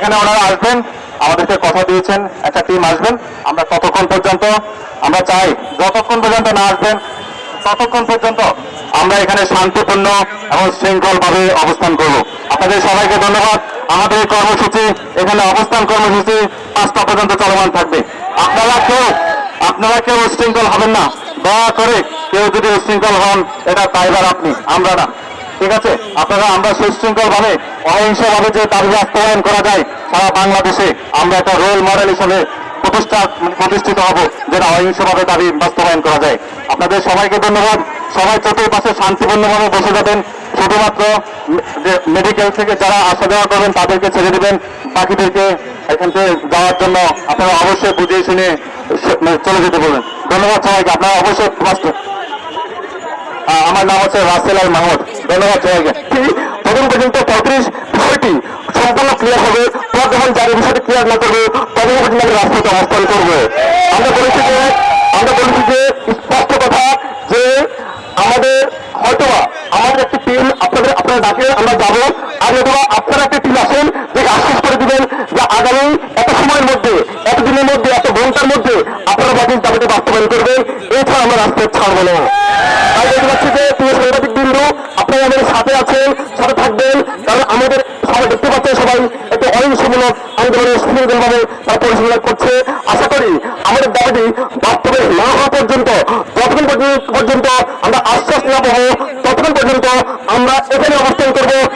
এখানে ওনারা আসবেন, আমাদেরকে কথা দিয়েছেন, একটা টিম আসবেন। আমরা ততক্ষণ পর্যন্ত, আমরা চাই যতক্ষণ পর্যন্ত না আসবেন, ততক্ষণ পর্যন্ত আমরা এখানে শান্তিপূর্ণ এবং শৃঙ্খলভাবে অবস্থান করব। আপনাদের সবাইকে ধন্যবাদ। আমাদের কর্মসূচি, এখানে অবস্থান কর্মসূচি পাঁচটা পর্যন্ত চলমান থাকবে। আপনারা কেউ আপনারা কেউ উশৃঙ্খল হবেন না। দয়া করে কেউ যদি উশৃঙ্খল হন, এটা দায়বার আপনি, আমরা না। ঠিক আছে? আপনারা আমরা সুশৃঙ্খল ভাবে অহিংস ভাবে যে দাবি বাস্তবায়ন করা যায়, সারা বাংলাদেশে আমরা একটা রোল মডেল হিসেবে প্রতিষ্ঠা, প্রতিষ্ঠিত হব, যেটা অহিংস ভাবে দাবি বাস্তবায়ন করা যায়। আপনাদের সবাইকে ধন্যবাদ। সবাই চতুর্পাশে শান্তিপূর্ণভাবে বসে যাবেন শুধুমাত্র মেডিকেল থেকে যারা আসা যাওয়া করবেন, তাদেরকে ছেড়ে দেবেন। বাকিদেরকে এখান থেকে যাওয়ার জন্য আপনারা অবশ্যই বুঝিয়ে শুনে মানে চলে যেতে বলবেন। ধন্যবাদ সবাইকে। আপনারা অবশ্যই আমার নাম হচ্ছে রাসেল আল মাহমুদ। ধন্যবাদ সবাইকে। তখন পর্যন্ত পঁয়ত্রিশ বিষয়টি সম্পূর্ণ ক্লিয়ার হবে। পর যখন যারা বিষয়টি ক্লিয়ার না করবে তখন পর্যন্ত আমি রাজপথে অবস্থান করব। আমরা বলেছি যে, আমরা বলেছি যে কথা যে আমাদের হয়তোবা আমাদের একটি টিম আপনাদের আপনারা ডাকে আমরা যাব। আর অথবা আপনারা একটা টিম আসেন যে আশ্বাস করে দিবেন যে আগামী এত সময়ের মধ্যে, এত মধ্যে, এত ঘণ্টার মধ্যে আপনারা বাকি দাবিতে বাস্তবায়ন করবেন। এছাড়া আমরা রাজপথ ছাড়বো না আমি দেখতে পাচ্ছি যে প্রিয় সাংবাদিক বিন্দু আপনারা আমাদের সাথে আছেন, সাথে থাকবেন। কারণ আমাদের সবাই দেখতে পাচ্ছেন সবাই একটু অহিংসমূলক আন্দোলনের সুন্দরভাবে তারা পরিচালনা করছে। আশা করি আমাদের দাবিটি বাস্তবে না হওয়া পর্যন্ত, যতক্ষণ পর্যন্ত- পর্যন্ত আমরা আশ্বাস না পাবো, ততক্ষণ পর্যন্ত আমরা এখানে অবস্থান করব।